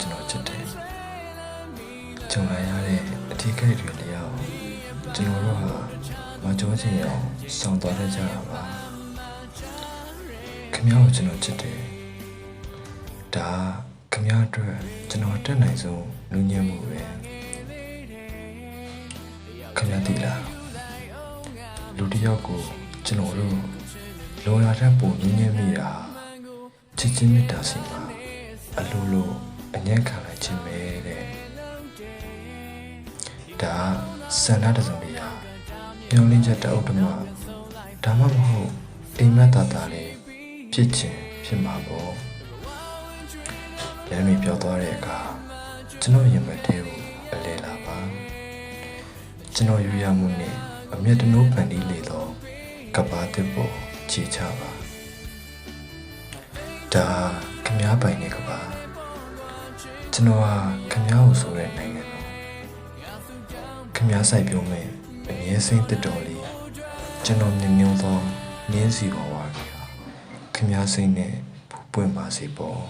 ခင်ဗျားကိုကျွန်တော်ချစ်တယ်ကြုံလာရတဲ့အထီးကိတ်တွေလျောက်ကျွန်တော်တို့ဟာမကြောချင်အောင်စောင့်သွားတတ်ကြတာပါခင်ဗျားကိုကျွန်တော်ချစ်တယ်ဒါခင်ဗျားအတွက်ကျွန်တော်တက်နိုင်ဆုံးလူညံ့မှုပဲခင်ဗျားသိလားလူတစ်ယောက်ကိုကျွန်တော်တို့လောရာတဲ့ပုံညံ့မိတာချစ်ချင်းမေတ္တာစီမှာအလိုလို အညံ့ခံလိုက်ခြင်းပဲတဲ့ဒါစန္ဒတစုံတရာညှိုးလင်းချက်တအုပ်တမဒါမှမဟုတ်အိမ်မက်တာတာလေးဖြစ်ခြင်းဖြစ်မှာပေါ့လမ်းတွေပြောသွားတဲ့အခါကျွန်တော်ရင်မက်သေးဘူးအလဲလာပါကျွန်တော်ယူရမှုနဲ့အမျက်တနိုးပန်ဒီလေတော့ကပ္ပါတစ်ပေါ်ခြေချပါဒါခမားပိုင်နေကပါ ကျွန်တော်ဟာခမည်းကိုဆိုတဲ့နိုင်ငံတော်ခမည်းဆိုင်ပြုံးမဲ့အမြဲစိမ့်တက်တော်လေးကျွန်တော်မြင်မြုံသောမြင်းစီပေါ်ဝါကြီးဟာခမည်းစိမ့်နဲ့ပွင့်ပါစေပေါ့